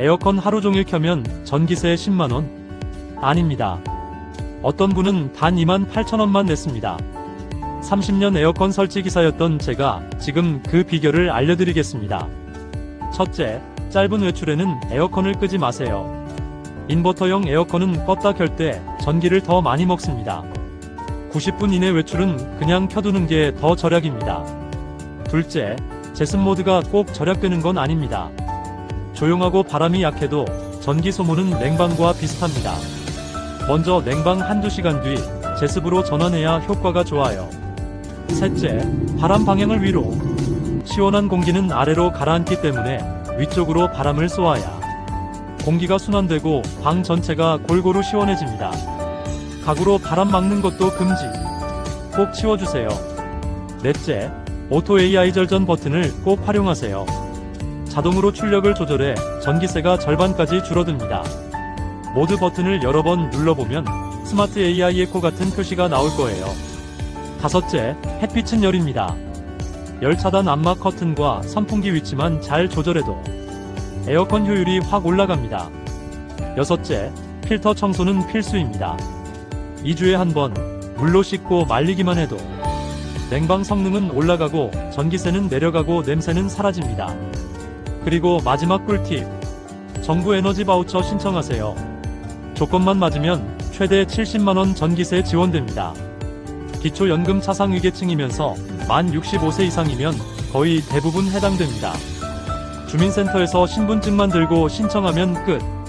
에어컨 하루 종일 켜면 전기세 10만원? 아닙니다. 어떤 분은 단 2만 8천원만 냈습니다. 30년 에어컨 설치 기사였던 제가 지금 그 비결을 알려드리겠습니다. 첫째, 짧은 외출에는 에어컨을 끄지 마세요. 인버터용 에어컨은 껐다 켤 때 전기를 더 많이 먹습니다. 90분 이내 외출은 그냥 켜두는 게 더 절약입니다. 둘째, 제습 모드가 꼭 절약되는 건 아닙니다. 조용하고 바람이 약해도 전기 소모는 냉방과 비슷합니다. 먼저 냉방 한두 시간 뒤 제습으로 전환해야 효과가 좋아요. 셋째, 바람 방향을 위로. 시원한 공기는 아래로 가라앉기 때문에 위쪽으로 바람을 쏘아야 공기가 순환되고 방 전체가 골고루 시원해집니다. 가구로 바람 막는 것도 금지. 꼭 치워주세요. 넷째, 오토 AI 절전 버튼을 꼭 활용하세요. 자동으로 출력을 조절해 전기세가 절반까지 줄어듭니다. 모드 버튼을 여러 번 눌러보면 스마트 AI 에코 같은 표시가 나올 거예요. 다섯째, 햇빛은 열입니다. 열 차단 암막 커튼과 선풍기 위치만 잘 조절해도 에어컨 효율이 확 올라갑니다. 여섯째, 필터 청소는 필수입니다. 2주에 한 번 물로 씻고 말리기만 해도 냉방 성능은 올라가고 전기세는 내려가고 냄새는 사라집니다. 그리고 마지막 꿀팁. 정부 에너지 바우처 신청하세요. 조건만 맞으면 최대 70만원 전기세 지원됩니다. 기초연금 차상 위계층이면서 만 65세 이상이면 거의 대부분 해당됩니다. 주민센터에서 신분증만 들고 신청하면 끝.